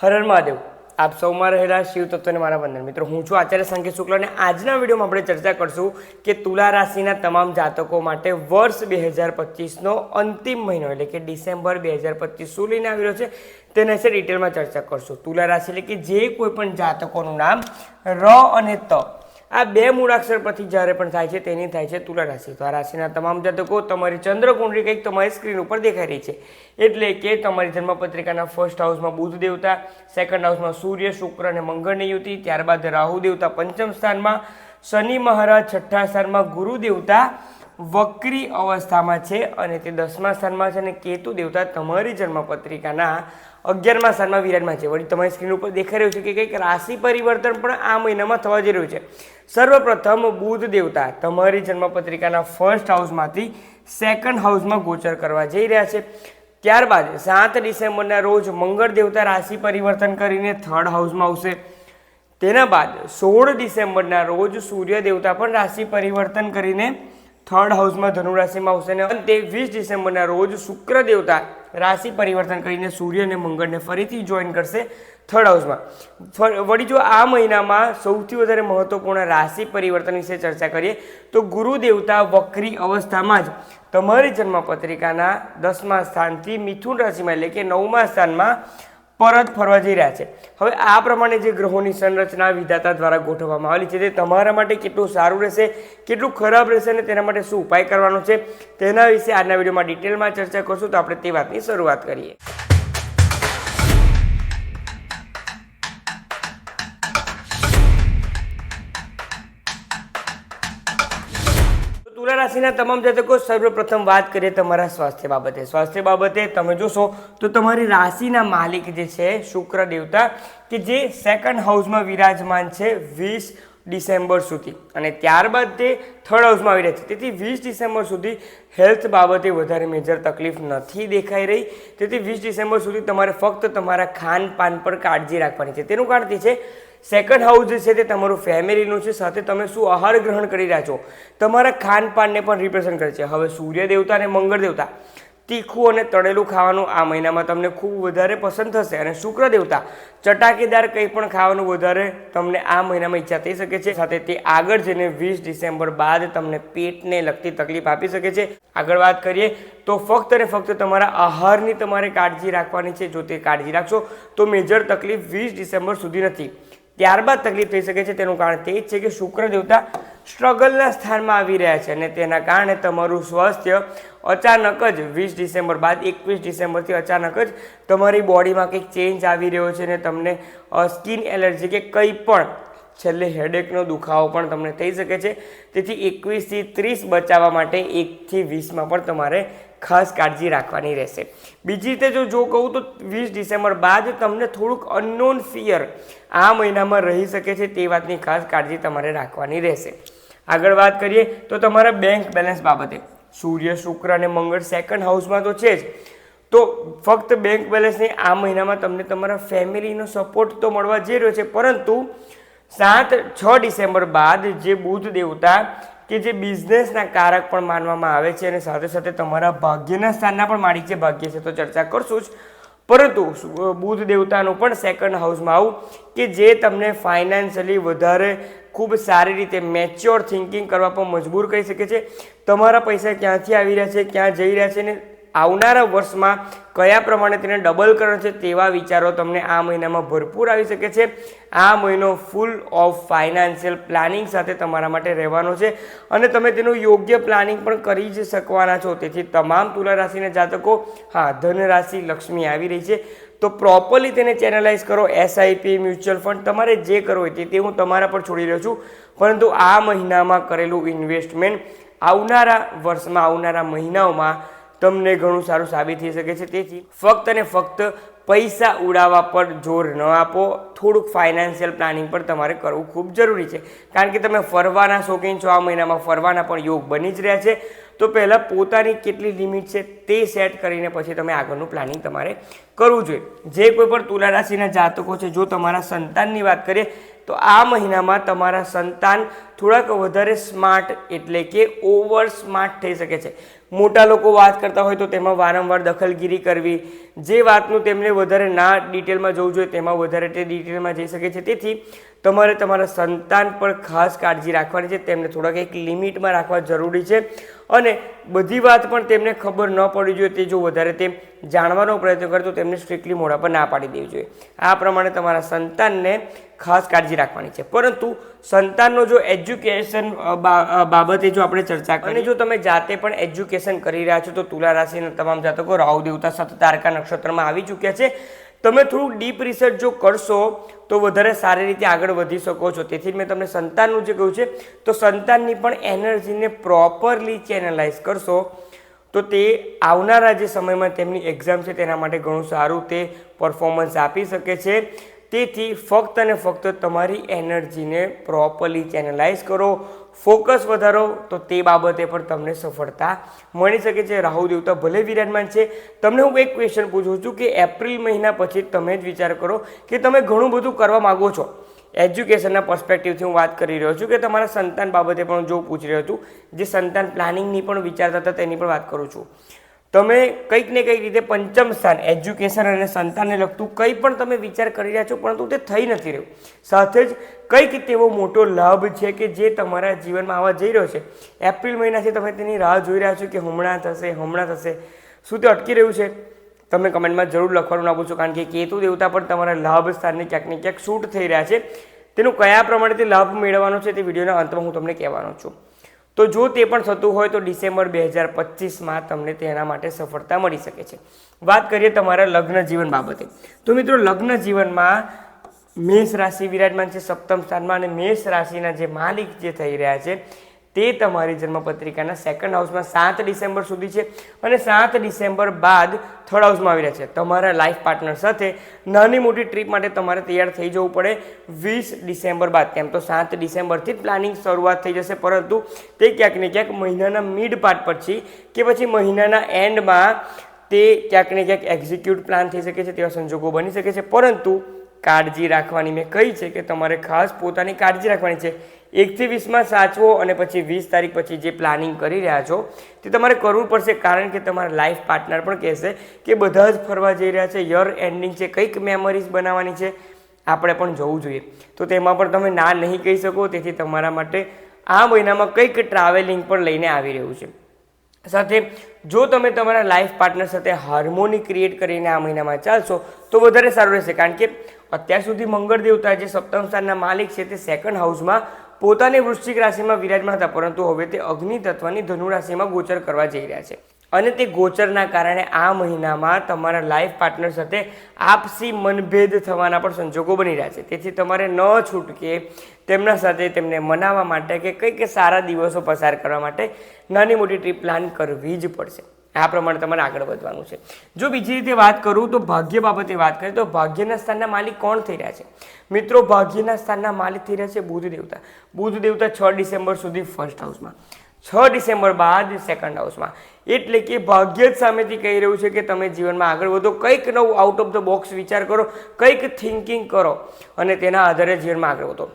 હરર મહાદેવ. આપ સૌમાં રહેલા શિવ તત્વને મારા વંદન. મિત્રો, હું છું આચાર્ય સંકેત શુક્લ અને આજના વિડીયોમાં આપણે ચર્ચા કરશું કે તુલા રાશિના તમામ જાતકો માટે વર્ષ બે હજાર પચીસનો અંતિમ મહિનો, એટલે કે ડિસેમ્બર બે હજાર પચીસ શું લઈને આવી છે તેના વિશે ડિટેલમાં ચર્ચા કરશું. તુલા રાશિ એટલે કે જે કોઈ પણ જાતકોનું નામ ર અને ત. આ બે મૂળાક્ષર પરથી જ્યારે પણ થાય છે, તેની થાય છે તુલા રાશિ. તો આ રાશિના તમામ જાતકો તમારી ચંદ્રકુંડળી કંઈક તમારી સ્ક્રીન ઉપર દેખાઈ રહી છે. એટલે કે તમારી જન્મપત્રિકાના ફર્સ્ટ હાઉસમાં બુધ દેવતા સેકન્ડ હાઉસમાં સૂર્ય, શુક્ર અને મંગળની યુતિ, ત્યારબાદ રાહુ દેવતા પંચમ સ્થાનમાં, શનિ મહારાજ છઠ્ઠા સ્થાનમાં ગુરુ દેવતા વક્રી અવસ્થામાં છે અને તે દસમા સ્થાનમાં છે અને કેતુ દેવતા તમારી જન્મપત્રિકાના અગિયારમા સ્થાનમાં વિરાજમાન છે. વળી તમારી સ્ક્રીન ઉપર દેખાઈ રહ્યું છે કે કંઈક રાશિ પરિવર્તન પણ આ મહિનામાં થવા જઈ રહ્યું છે. સર્વપ્રથમ બુધ દેવતા તમારી જન્મપત્રિકાના ફર્સ્ટ હાઉસમાંથી સેકન્ડ હાઉસમાં ગોચર કરવા જઈ રહ્યા છે. ત્યારબાદ સાત ડિસેમ્બરના રોજ મંગળ દેવતા રાશિ પરિવર્તન કરીને થર્ડ હાઉસમાં આવશે. તેના બાદ સોળ ડિસેમ્બરના રોજ સૂર્ય દેવતા પણ રાશિ પરિવર્તન કરીને થર્ડ હાઉસમાં ધનુ રાશિમાં આવશે અને અંતે વીસ ડિસેમ્બરના રોજ શુક્ર દેવતા રાશિ પરિવર્તન કરીને સૂર્ય અને મંગળને ફરીથી જોઈન કરશે થર્ડ હાઉસમાં વળી જો આ મહિનામાં સૌથી વધારે મહત્વપૂર્ણ રાશિ પરિવર્તન વિશે ચર્ચા કરીએ, તો ગુરુ દેવતા વક્રી અવસ્થામાં જ તમારી જન્મપત્રિકાના દસમા સ્થાનથી મિથુન રાશિમાં એટલે કે નવમા સ્થાનમાં પરત ફરવા જઈ રહ્યા છે. હવે આ પ્રમાણે જે ગ્રહોની સંરચના વિધાતા દ્વારા ગોઠવવામાં આવેલી છે, તે તમારા માટે કેટલું સારું રહેશે, કેટલું ખરાબ રહેશે અને તેના માટે શું ઉપાય કરવાનો છે, તેના વિશે આજના વિડીયોમાં ડિટેલમાં ચર્ચા કરશું, તો આપણે તે વાતની શરૂઆત કરીએ. રાશિના તમામ જાતકો સર્વપ્રથમ વાત કરીએ તમારા સ્વાસ્થ્ય બાબતે. સ્વાસ્થ્ય બાબતે તમે જોશો તો તમારી રાશિના માલિક જે છે, શુક્ર દેવતા, કે જે સેકન્ડ હાઉસમાં વિરાજમાન છે વીસ ડિસેમ્બર સુધી. અને ત્યારબાદ તે થર્ડ હાઉસમાં આવી રહ્યા છે. તેથી વીસ ડિસેમ્બર સુધી હેલ્થ બાબતે વધારે મેજર તકલીફ નથી દેખાઈ રહી. તેથી વીસ ડિસેમ્બર સુધી તમારે ફક્ત તમારા ખાનપાન પર કાળજી રાખવાની છે. તેનું કારણ છે સેકન્ડ હાઉસ જે છે તે તમારું ફેમિલીનું છે, સાથે તમે શું આહાર ગ્રહણ કરી રહ્યા છો? તમારા ખાનપાનને પણ રિપ્રેઝન્ટ કરે છે. હવે સૂર્ય દેવતા અને મંગળ દેવતા, તીખું અને તળેલું ખાવાનું આ મહિનામાં તમને ખૂબ વધારે પસંદ થશે. અને શુક્ર દેવતા, ચટાકેદાર કંઈ પણ ખાવાનું વધારે તમને આ મહિનામાં ઈચ્છા થઈ શકે છે. સાથે તે આગળ જઈને વીસ ડિસેમ્બર બાદ તમને પેટને લગતી તકલીફ આપી શકે છે. આગળ વાત કરીએ તો ફક્ત અને ફક્ત તમારા આહારની તમારે કાળજી રાખવાની છે. જો તે કાળજી રાખશો તો મેજર તકલીફ વીસ ડિસેમ્બર સુધી નથી. ત્યારબાદ તકલીફ થઈ શકે છે. તેનું કારણ તે જ છે કે શુક્ર દેવતા સ્ટ્રગલના સ્થાનમાં આવી રહ્યા છે અને તેના કારણે તમારું સ્વાસ્થ્ય અચાનક જ વીસ ડિસેમ્બર બાદ એકવીસ ડિસેમ્બરથી અચાનક જ તમારી બોડીમાં કંઈક ચેન્જ આવી રહ્યો છે અને તમને સ્કિન એલર્જી કે કંઈ પણ છેલ્લે હેડેકનો દુખાવો પણ તમને થઈ શકે છે. તેથી એકવીસથી ત્રીસ બચાવવા માટે એકથી વીસમાં પણ તમારે ખાસ કાળજી રાખવાની રહેશે. બીજી રીતે જો જો કહું તો વીસ ડિસેમ્બર બાદ તમને થોડુંક અનનોન ફિયર આ મહિનામાં રહી શકે છે તે વાતની ખાસ કાળજી તમારે રાખવાની રહેશે. આગળ વાત કરીએ તો તમારા બેંક બેલેન્સ બાબતે. સૂર્ય, શુક્ર અને મંગળ સેકન્ડ હાઉસમાં તો છે જ. તો ફક્ત બેંક બેલેન્સની આ મહિનામાં તમને તમારા ફેમિલીનો સપોર્ટ તો મળવા જઈ રહ્યો છે, પરંતુ સાત, છ ડિસેમ્બર બાદ જે બુધ દેવતા કે જે બિઝનેસના કારક પણ માનવામાં આવે છે અને સાથે સાથે તમારા ભાગ્યના સ્થાનના પણ માલિક છે ભાગ્ય છે તો ચર્ચા કરશું જ. પરંતુ બુદ્ધ દેવતાનું પણ સેકન્ડ હાઉસમાં આવું કે જે તમને ફાઇનાન્શિયલી વધારે ખૂબ સારી રીતે મેચ્યોર થિંકિંગ કરવા પર મજબૂર કરી શકે છે. તમારા પૈસા ક્યાંથી આવી રહ્યા છે, ક્યાં જઈ રહ્યા છે ને આવનારા વર્ષમાં કયા પ્રમાણે તેને ડબલ કરવાનો છે તેવા વિચારો તમને આ મહિનામાં ભરપૂર આવી શકે છે. આ મહિનો ફૂલ ઓફ ફાઇનાન્શિયલ પ્લાનિંગ સાથે તમારા માટે રહેવાનો છે અને તમે તેનું યોગ્ય પ્લાનિંગ પણ કરી જ શકવાના છો. તેથી તમામ તુલા રાશિના જાતકો, હા, ધન રાશિ લક્ષ્મી આવી રહી છે. તો પ્રોપરલી તેને ચેનલાઇઝ કરો. એસઆઈપી મ્યુચ્યુઅલ ફંડ તમારે જે કરવું હોય તે તે હું તમારા પર છોડી રહ્યો છું. પરંતુ આ મહિનામાં કરેલું ઇન્વેસ્ટમેન્ટ આવનારા વર્ષમાં, આવનારા મહિનાઓમાં તમને ઘણું સારું સાબિત થઈ શકે છે. તેથી ફક્ત અને ફક્ત પૈસા ઉડાવવા પર જોર ન આપો. થોડુંક ફાઇનાન્શિયલ પ્લાનિંગ પણ તમારે કરવું ખૂબ જરૂરી છે. કારણ કે તમે ફરવાના શોખીન છો, આ મહિનામાં ફરવાના પણ યોગ બની જ રહ્યા છે. તો પહેલાં પોતાની કેટલી લિમિટ છે તે સેટ કરીને પછી તમે આગળનું પ્લાનિંગ તમારે કરવું જોઈએ. જે કોઈ પણ તુલા રાશિના જાતકો છે, જો તમારા સંતાનની વાત કરીએ, તો આ મહિનામાં તમારા સંતાન થોડાક વધારે સ્માર્ટ એટલે કે ઓવર સ્માર્ટ થઈ શકે છે. મોટા લોકો વાત કરતા હોય તો તેમાં વારંવાર દખલગીરી કરવી, જે વાતનું તેમને વધારે ના ડિટેલમાં જવું જોઈએ તેમાં વધારે તે ડિટેલમાં જઈ શકે છે. તેથી તમારે તમારા સંતાન પર ખાસ કાળજી રાખવાની છે. તેમને થોડાક એક લિમિટમાં રાખવા જરૂરી છે. અને બધી વાત પણ તેમને ખબર ન પડવી જોઈએ. તે જો વધારે તે જાણવાનો પ્રયત્ન કરે તો તેમને સ્ટ્રિક્ટલી મોઢા પર ના પાડી દેવી જોઈએ. આ પ્રમાણે તમારા સંતાનને ખાસ કાળજી રાખવાની છે. પરંતુ સંતાનનો જો એજ્યુકેશન બાબતે જો આપણે ચર્ચા કરીએ જો તમે જાતે પણ એજ્યુકેશન કરી રહ્યા છો, તો તુલા રાશિના તમામ જાતકો રાહુ, દેવતા, સત, તારકા નક્ષત્રમાં આવી ચૂક્યા છે. તમે થોડું ડીપ રિસર્ચ જો કરશો, તો વધારે સારી રીતે આગળ વધી શકો છો. તેથી મેં તમને સંતાનનું જે કહ્યું છે, તો સંતાનની પણ એનર્જીને પ્રોપરલી ચેનલાઇઝ કરશો, તો તે આવનારા જે સમયમાં તેમની એક્ઝામ છે તેના માટે ઘણું સારું તે પરફોર્મન્સ આપી શકે છે. તેથી ફક્ત અને ફક્ત તમારી એનર્જીને પ્રોપરલી ચેનલાઇઝ કરો ફોકસ વધારો, તો તે બાબતે પણ તમને સફળતા મળી શકે છે. રાહુ દેવતા ભલે વિરાજમાન છે. તમને હું એક ક્વેશ્ચન પૂછું છું કે એપ્રિલ મહિના પછી તમે જ વિચાર કરો કે તમે ઘણું બધું કરવા માગો છો? એજ્યુકેશનના પર્સપેક્ટિવથી હું વાત કરી રહ્યો છું કે તમારા સંતાન બાબતે પણ જો પૂછી રહ્યો છું, જે સંતાન પ્લાનિંગની પણ વિચારતા હતા તેની પણ વાત કરું છું. તમે કંઈક ને કંઈક રીતે પંચમ સ્થાન એજ્યુકેશન અને સંતાનને લગતું કંઈ પણ તમે વિચાર કરી રહ્યા છો, પરંતુ તે થઈ નથી રહ્યું. સાથે જ કંઈક તેવો મોટો લાભ છે કે જે તમારા જીવનમાં આવવા જઈ રહ્યો છે. એપ્રિલ મહિનાથી તમે તેની રાહ જોઈ રહ્યા છો કે હમણાં થશે હમણાં થશે. શું તે અટકી રહ્યું છે? તમે કમેન્ટમાં જરૂર લખવાનું ના ભૂલશો કારણ કે કેતુ દેવતા પણ તમારા લાભ સ્થાનને ક્યાંક ને ક્યાંક શૂટ થઈ રહ્યા છે. તેનું કયા પ્રમાણે તે લાભ મેળવવાનો છે તે વિડીયોના અંતમાં હું તમને કહેવાનો છું. તો જો તે પણ થતું હોય તો ડિસેમ્બર બે હજાર પચીસમાં તમને તેના માટે સફળતા મળી શકે છે. વાત કરીએ તમારા લગ્ન જીવન બાબતે. તો મિત્રો, લગ્ન જીવનમાં મેષ રાશિ વિરાજમાન છે સપ્તમ સ્થાનમાં અને મેષ રાશિના જે માલિક જે થઈ રહ્યા છે તે તમારી જન્મપત્રિકાના સેકન્ડ હાઉસમાં સાત ડિસેમ્બર સુધી છે અને સાત ડિસેમ્બર બાદ થર્ડ હાઉસમાં આવી રહ્યા છે. તમારા લાઈફ પાર્ટનર સાથે નાની મોટી ટ્રીપ માટે તમારે તૈયાર થઈ જવું પડે વીસ ડિસેમ્બર બાદ. તેમ તો સાત ડિસેમ્બરથી જ પ્લાનિંગ શરૂઆત થઈ જશે, પરંતુ તે ક્યાંક ને ક્યાંક મહિનાના મિડ પાર્ટ પછી કે પછી મહિનાના એન્ડમાં તે ક્યાંક ને ક્યાંક એક્ઝિક્યુટ પ્લાન થઈ શકે છે, તેવા સંજોગો બની શકે છે. પરંતુ કાળજી રાખવાની મેં કહી છે કે તમારે ખાસ પોતાની કાળજી રાખવાની છે. એકથી વીસમાં સાચવો અને પછી વીસ તારીખ પછી જે પ્લાનિંગ કરી રહ્યા છો, તે તમારે કરવું પડશે. કારણ કે તમારા લાઈફ પાર્ટનર પણ કહેશે કે બધા જ ફરવા જઈ રહ્યા છે. યર એન્ડિંગ છે. કંઈક મેમરીઝ બનાવવાની છે. આપણે પણ જવું જોઈએ. તો તેમાં પણ તમે ના નહીં કહી શકો. તેથી તમારા માટે આ મહિનામાં કંઈક ટ્રાવેલિંગ પણ લઈને આવી રહ્યું છે. સાથે જો તમે તમારા લાઈફ પાર્ટનર સાથે હાર્મોની ક્રિએટ કરીને આ મહિનામાં ચાલશો, તો વધારે સારું રહેશે. કારણ કે અત્યાર સુધી મંગળ દેવતા જે સપ્તમ સ્થાનના માલિક છે. તે સેકન્ડ હાઉસમાં પોતાની વૃશ્ચિક રાશિમાં વિરાજમાન હતા, પરંતુ હવે તે અગ્નિ તત્વની ધનુ રાશિમાં ગોચર કરવા જઈ રહ્યા છે. અને તે ગોચરના કારણે આ મહિનામાં તમારા લાઈફ પાર્ટનર સાથે આપસી મનભેદ થવાના પણ સંજોગો બની રહ્યા છે. તેથી તમારે ન છૂટકે તેમના સાથે તેમને મનાવવા માટે કે કંઈક સારા દિવસો પસાર કરવા માટે નાની મોટી ટ્રીપ પ્લાન કરવી જ પડશે. આ પ્રમાણે તમારે આગળ વધવાનું છે. જો બીજી રીતે વાત કરું તો ભાગ્ય બાબતે વાત કરીએ તો ભાગ્યના સ્થાનના માલિક કોણ થઈ રહ્યા છે? મિત્રો, ભાગ્યના સ્થાનના માલિક થઈ રહ્યા છે બુધ દેવતા બુધ દેવતા છ ડિસેમ્બર સુધી ફર્સ્ટ હાઉસમાં છ ડિસેમ્બર બાદ સેકન્ડ હાઉસમાં એટલે કે ભાગ્ય જ સામેથી કહી રહ્યું છે કે તમે જીવનમાં આગળ વધો. કંઈક નવું આઉટ ઓફ ધ બોક્સ વિચાર કરો, કંઈક થિંકિંગ કરો અને તેના આધારે જીવનમાં આગળ વધો.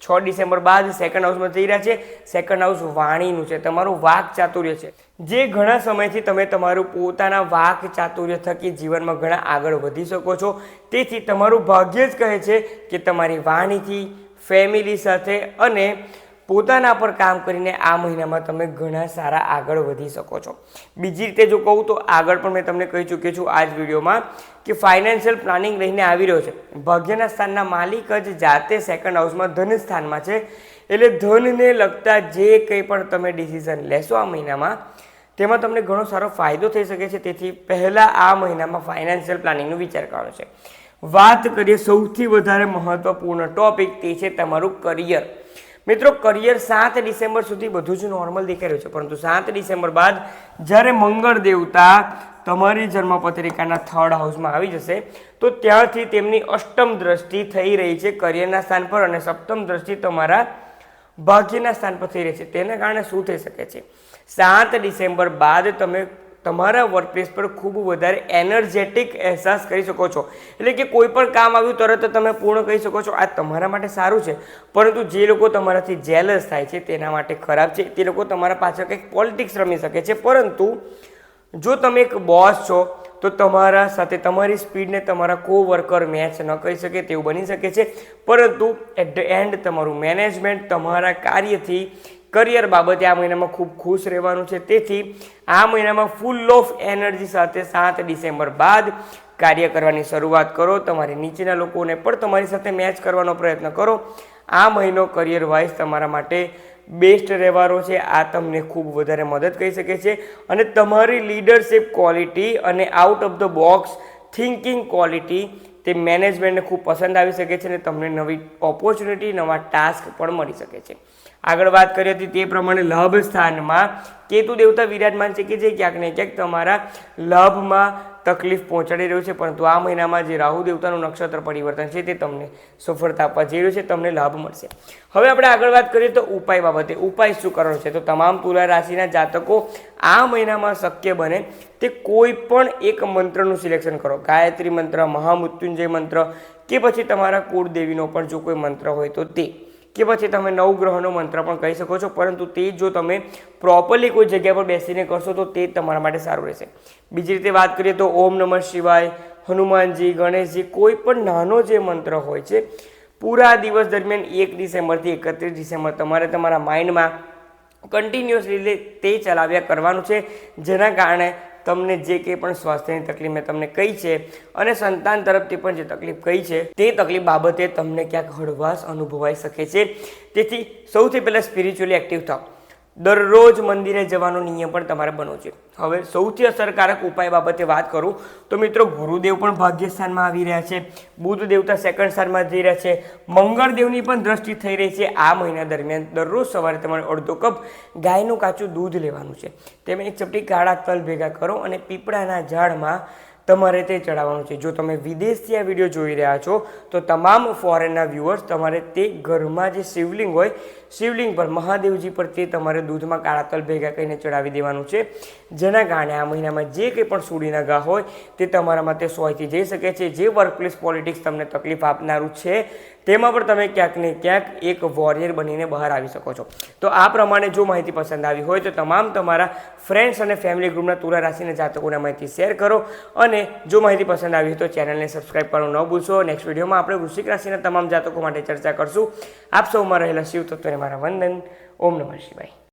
છ ડિસેમ્બર બાદ સેકન્ડ હાઉસમાં થઈ રહ્યા છે. સેકન્ડ હાઉસ વાણીનું છે. તમારું વાક ચાતુર્ય છે. જે ઘણા સમયથી તમે તમારું પોતાના વાક ચાતુર્ય થકી જીવનમાં ઘણા આગળ વધી શકો છો. તેથી તમારું ભાગ્ય જ કહે છે કે તમારી વાણીથી ફેમિલી સાથે અને પોતાના પર કામ કરીને આ મહિનામાં તમે ઘણા સારા આગળ વધી શકો છો. બીજી રીતે જો કહું તો આગળ પણ મેં તમને કહી ચૂક્યો છું આ જ વિડીયોમાં કે ફાઇનાન્શિયલ પ્લાનિંગ લઈને આવી રહ્યો છે. ભાગ્યના સ્થાનના માલિક જ જાતે સેકન્ડ હાઉસમાં ધન સ્થાનમાં છે. એટલે ધનને લગતા જે કંઈ પણ તમે ડિસિઝન લેશો આ મહિનામાં, તેમાં તમને ઘણો સારો ફાયદો થઈ શકે છે. તેથી પહેલાં આ મહિનામાં ફાઇનાન્શિયલ પ્લાનિંગનો વિચાર કરવાનો છે. વાત કરીએ સૌથી વધારે મહત્વપૂર્ણ ટોપિક તે છે તમારું કરિયર મિત્રો, કરિયર સાત ડિસેમ્બર સુધી બધું જ નોર્મલ દેખાઈ રહ્યું છે. પરંતુ સાત ડિસેમ્બર બાદ જ્યારે મંગળ દેવતા તમારી જન્મપત્રિકાના થર્ડ હાઉસમાં આવી જશે, તો ત્યારથી તેમની અષ્ટમ દ્રષ્ટિ થઈ રહી છે કરિયરના સ્થાન પર અને સપ્તમ દ્રષ્ટિ તમારા ભાગ્યના સ્થાન પર થઈ રહી છે. તેના કારણે શું થઈ શકે છે? સાત ડિસેમ્બર બાદ તમે તમારા વર્કપ્લેસ પર ખૂબ વધારે એનર્જેટિક અહેસાસ કરી શકો છો. એટલે કે કોઈ પણ કામ આવ્યું, તરત તમે પૂર્ણ કરી શકો છો. આ તમારા માટે સારું છે. પરંતુ જે લોકો તમારાથી જેલસ થાય છે, તેના માટે ખરાબ છે. તે લોકો તમારા પાછળ કંઈક પોલિટિક્સ રમી શકે છે. પરંતુ જો તમે એક બોસ છો, તો તમારા સાથે તમારી સ્પીડને તમારા કો વર્કર મેચ ન કરી શકે તેવું બની શકે છે. પરંતુ એટ ધ એન્ડ તમારું મેનેજમેન્ટ તમારા કાર્યથી કરિયર બાબતે આ મહિનામાં ખૂબ ખુશ રહેવાનું છે. તેથી આ મહિનામાં ફૂલ ઓફ એનર્જી સાથે સાત ડિસેમ્બર બાદ કાર્ય કરવાની શરૂઆત કરો. તમારી નીચેના લોકોને પણ તમારી સાથે મેચ કરવાનો પ્રયત્ન કરો. આ મહિનો કરિયર વાઇઝ તમારા માટે બેસ્ટ રહેવાનો છે. આ તમને ખૂબ વધારે મદદ કરી શકે છે અને તમારી લીડરશિપ ક્વોલિટી અને out of the box thinking quality તે મેનેજમેન્ટને ખૂબ પસંદ આવી શકે છે અને તમને નવી ઓપોર્ચ્યુનિટી નવા ટાસ્ક પણ મળી શકે છે. આગળ વાત કરી હતી તે પ્રમાણે લાભ સ્થાનમાં કેતુ દેવતા વિરાજમાન છે કે જે ક્યાંક ને ક્યાંક તમારા લાભમાં તકલીફ પહોંચાડી રહ્યું છે, પરંતુ આ મહિનામાં જે રાહુ દેવતાનું નક્ષત્ર પરિવર્તન છે તે તમને સફળતા આપવા જઈ રહ્યું છે, તમને લાભ મળશે. હવે આપણે આગળ વાત કરીએ તો ઉપાય બાબતે. ઉપાય શું કરવાનો છે? તો તમામ તુલા રાશિના જાતકો આ મહિનામાં શક્ય બને તે કોઈ પણ એક મંત્રનું સિલેક્શન કરો. ગાયત્રી મંત્ર, મહામૃત્યુંજય મંત્ર કે પછી તમારા કુળદેવીનો પણ જો કોઈ મંત્ર હોય તો તે. કે પછી તમે નવગ્રહનો મંત્ર પણ કહી શકો છો. પરંતુ તે જો તમે પ્રોપરલી કોઈ જગ્યા પર બેસીને કરશો તો તે તમારા માટે સારું રહેશે. બીજી રીતે વાત કરીએ તો ઓમ નમઃ શિવાય, હનુમાનજી, ગણેશજી કોઈ પણ નાનો જે મંત્ર હોય છે, પૂરા દિવસ દરમિયાન એક ડિસેમ્બરથી એકત્રીસ ડિસેમ્બર તમારે તમારા માઇન્ડમાં કન્ટિન્યુઅસલી તે ચલાવ્યા કરવાનું છે. જેના કારણે તમને જે કંઈ પણ સ્વાસ્થ્યની તકલીફ મેં તમને કહી છે અને સંતાન તરફથી પણ જે તકલીફ કહી છે, તે તકલીફ બાબતે તમને ક્યાંક હળવાશ અનુભવાઈ શકે છે. તેથી સૌથી પહેલાં સ્પિરિચ્યુઅલી એક્ટિવ થાઓ. દરરોજ મંદિરે જવાનો નિયમ પણ તમારે બનવો છે. હવે સૌથી અસરકારક ઉપાય બાબતે વાત કરું, તો મિત્રો ગુરુદેવ પણ ભાગ્યસ્થાનમાં આવી રહ્યા છે બુધ દેવતા સેકન્ડ સ્થાનમાં જઈ રહ્યા છે મંગળદેવની પણ દ્રષ્ટિ થઈ રહી છે આ મહિના દરમિયાન. દરરોજ સવારે તમારે અડધો કપ ગાયનું કાચું દૂધ લેવાનું છે. તેમાં એક ચપટી કાળા તલ ભેગા કરો અને પીપળાના ઝાડમાં તમારે તે ચડાવવાનું છે. જો તમે વિદેશથી આ વીડિયો જોઈ રહ્યા છો, તો તમામ ફોરેનના વ્યુઅર્સ તમારે તે ઘરમાં જે શિવલિંગ હોય, શિવલિંગ પર, મહાદેવજી પર તે તમારે દૂધમાં કાળા તલ ભેગા કરીને ચડાવી દેવાનું છે. જેના કારણે આ મહિનામાં જે કંઈ પણ સૂડીના ઘા હોય, તે તમારા માટે સોયથી જઈ શકે છે. જે વર્કપ્લેસ પોલિટિક્સ તમને તકલીફ આપનારું છે, તેમાં પણ તમે ક્યાંક ને ક્યાંક એક વોરિયર બનીને બહાર આવી શકો છો. તો આ પ્રમાણે જો માહિતી પસંદ આવી હોય, તો તમામ તમારા ફ્રેન્ડ્સ અને ફેમિલી ગ્રુપના તુલા રાશિના જાતકોને માહિતી શેર કરો અને જો માહિતી પસંદ આવી તો ચેનલને સબસ્ક્રાઇબ કરવાનું ન ભૂલશો. નેક્સ્ટ વિડીયોમાં આપણે વૃશ્ચિક રાશિના તમામ જાતકો માટે ચર્ચા કરશું. આપ સૌમાં રહેલા શિવ તત્વને મારા વંદન. ઓમ નમઃ શિવાય.